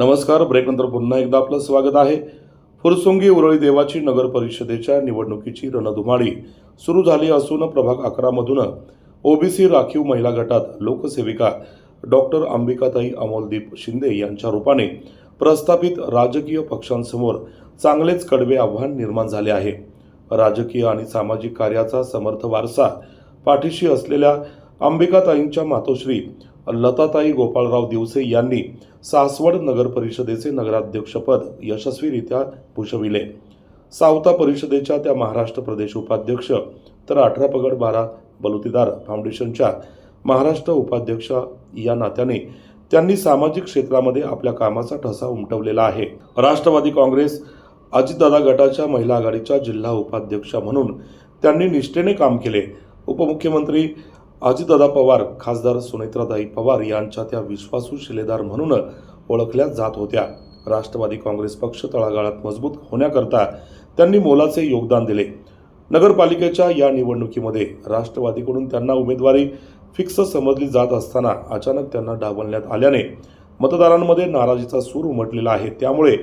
नमस्कार ब्रेकनंतर पुन्हा एकदा आपलं स्वागत आहे. फुरसुंगी उरळी देवाची नगर परिषदेच्या निवडणुकीची रणधुमाळी सुरू झाली असून प्रभाग अकरामधून ओबीसी राखीव महिला गटात लोकसेविका डॉक्टर अंबिकाताई अमोलदीप शिंदे यांच्या रूपाने प्रस्थापित राजकीय पक्षांसमोर चांगलेच कडवे आव्हान निर्माण झाले आहे. राजकीय आणि सामाजिक कार्याचा समर्थ वारसा पाठीशी असलेल्या अंबिकाताईंच्या मातोश्री लताताई गोपाळराव दिवसे यांनी सासवड नगर परिषदेचे नगराध्यक्षपद यशस्वीरित्या भूषविले. सावता परिषदेच्या त्या महाराष्ट्र प्रदेश उपाध्यक्ष तर अठरा पगड बारा बलुतेदार फाउंडेशनच्या महाराष्ट्र उपाध्यक्ष या नात्याने त्यांनी सामाजिक क्षेत्रामध्ये आपल्या कामाचा ठसा उमटवलेला आहे. राष्ट्रवादी काँग्रेस अजितदादा गटाच्या महिला आघाडीच्या जिल्हा उपाध्यक्ष म्हणून त्यांनी निष्ठेने काम केले. उपमुख्यमंत्री अजितदादा पवार खासदार सुनेत्राताई पवार यांच्या त्या विश्वासू शिलेदार म्हणून ओळखल्या जात होत्या. राष्ट्रवादी काँग्रेस पक्ष तळागाळात मजबूत होण्याकरता त्यांनी मोलाचे योगदान दिले. नगरपालिकेच्या या निवडणुकीमध्ये राष्ट्रवादीकडून त्यांना उमेदवारी फिक्स समजली जात असताना अचानक त्यांना डावलण्यात आल्याने मतदारांमध्ये नाराजीचा सूर उमटलेला आहे. त्यामुळे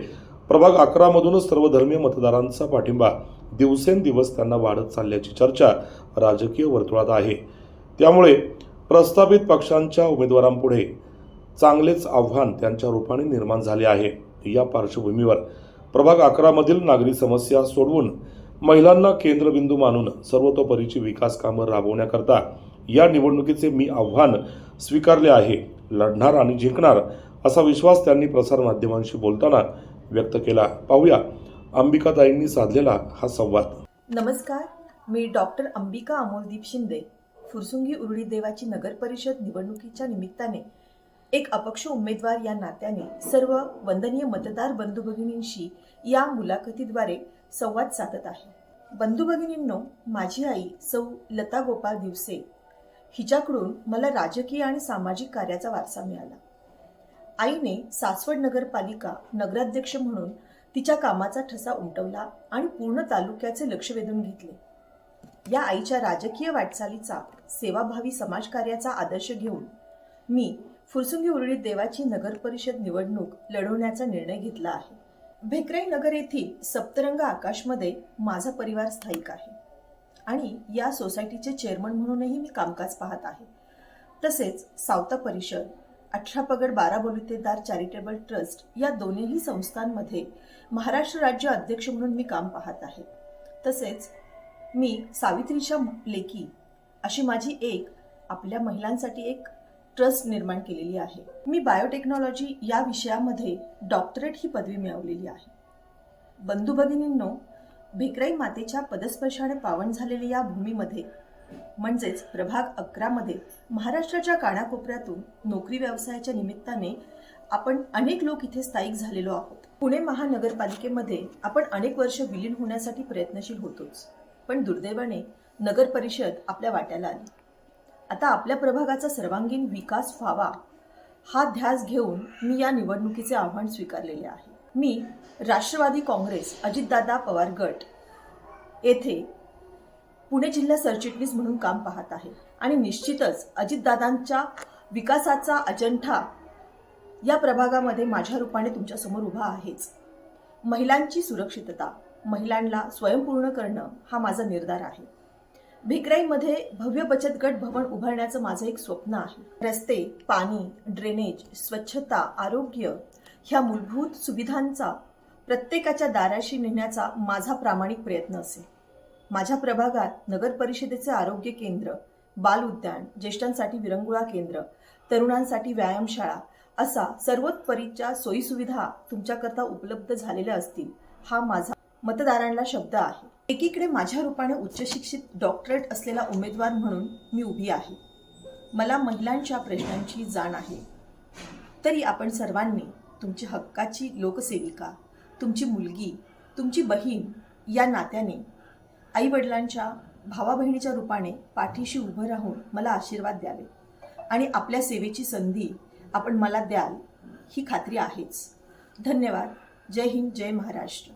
प्रभाग अकरामधूनच सर्वधर्मीय मतदारांचा पाठिंबा दिवसेंदिवस त्यांना वाढत चालल्याची चर्चा राजकीय वर्तुळात आहे. त्यामुळे प्रस्थापित पक्षांच्या उमेदवारांपुढे चांगलेच आव्हान त्यांच्या रूपाने निर्माण झाले आहे. या पार्श्वभूमीवर प्रभाग अकरामधील नागरी समस्या सोडवून महिलांना केंद्रबिंदू मानून सर्वतोपरीची विकास कामं राबवण्याकरता या निवडणुकीचे मी आव्हान स्वीकारले आहे. लढणार आणि जिंकणार असा विश्वास त्यांनी प्रसारमाध्यमांशी बोलताना व्यक्त केला. पाहूया अंबिकाताईंनी साधलेला हा संवाद. नमस्कार मी डॉक्टर अंबिका अमोलदीप शिंदे. फुरसुंगी उरुळी देवाची नगर परिषद निवडणुकीच्या निमित्ताने एक अपक्ष उमेदवार या नात्याने सर्व वंदनीय मतदार बंधू भगिनींशी या मुलाखतीद्वारे संवाद साधत आहे. बंधू भगिनींनो माझी आई सौ लता गोपाळ दिवसे हिच्याकडून मला राजकीय आणि सामाजिक कार्याचा वारसा मिळाला. आईने सासवड नगरपालिका नगराध्यक्ष म्हणून तिच्या कामाचा ठसा उमटवला आणि पूर्ण तालुक्याचे लक्ष वेधून घेतले. या आईच्या राजकीय वाटचालीचा सेवाभावी समाजकार्याचा आदर्श घेऊन मी फुरसुंगी उरळीत देवाची नगर परिषद निवडणूक लढवण्याचा निर्णय घेतला आहे. भेकराई नगर येथील सप्तरंग आकाशमध्ये माझा परिवार स्थायिक आहे आणि या सोसायटीचे चेअरमन म्हणूनही मी कामकाज पाहत आहे. तसेच सावता परिषद अठरा पगड बारा बलुतेदार चॅरिटेबल ट्रस्ट या दोन्ही संस्थांमध्ये महाराष्ट्र राज्य अध्यक्ष म्हणून मी काम पाहत आहे. तसेच मी सावित्रीच्या लेखी अशी माझी एक आपल्या महिलांसाठी एक ट्रस्ट निर्माण केलेली आहे. मी बायोटेक्नॉलॉजी या विषयामध्ये डॉक्टरेट ही पदवी मिळवलेली आहे. बंधू भगिनींनो भेकराई मातेच्या पदस्पर्शाने पावन झालेल्या या भूमीमध्ये म्हणजेच प्रभाग अकरामध्ये महाराष्ट्राच्या कानाकोपऱ्यातून नोकरी व्यवसायाच्या निमित्ताने आपण अनेक लोक इथे स्थायिक झालेलो आहोत. पुणे महानगरपालिकेमध्ये आपण अनेक वर्ष विलीन होण्यासाठी प्रयत्नशील होतोच. पण दुर्दैवाने नगर परिषद आपल्या वाट्याला आली. आता आपल्या प्रभागाचा सर्वांगीण विकास व्हावा हा ध्यास घेऊन मी या निवडणुकीचे आव्हान स्वीकारलेले आहे. मी राष्ट्रवादी काँग्रेस अजितदादा पवार गट येथे पुणे जिल्हा सरचिटणीस म्हणून काम पाहत आहे आणि निश्चितच अजितदादांच्या विकासाचा अजंठा या प्रभागामध्ये माझ्या रूपाने तुमच्यासमोर उभा आहेच. महिलांची सुरक्षितता महिलांना स्वयंपूर्ण करणं हा माझा निर्धार आहे. भिकराईमध्ये भव्य बचत गट भवन उभारण्याचं माझं एक स्वप्न आहे. रस्ते पाणी ड्रेनेज स्वच्छता आरोग्य ह्या मूलभूत सुविधांचा प्रत्येकाच्या दाराशी नेण्याचा माझा प्रामाणिक प्रयत्न असेल माझ्या प्रभागात नगर परिषदेचे आरोग्य केंद्र बाल उद्यान ज्येष्ठांसाठी विरंगुळा केंद्र तरुणांसाठी व्यायामशाळा असा सर्वोत्परीच्या सोयीसुविधा तुमच्याकरता उपलब्ध झालेल्या असतील हा माझा मतदारांना शब्द आहे. एकीकडे माझ्या रूपाने उच्चशिक्षित डॉक्टरेट असलेला उमेदवार म्हणून मी उभी आहे. मला महिलांच्या प्रश्नांची जाण आहे. तरी आपण सर्वांनी तुमची हक्काची लोकसेविका तुमची मुलगी तुमची बहीण या नात्याने आईवडिलांच्या भावा बहिणीच्या रूपाने पाठीशी उभं राहून मला आशीर्वाद द्यावे. आणि आपल्या सेवेची संधी आपण मला द्याल ही खात्री आहेच. धन्यवाद. जय हिंद जय महाराष्ट्र.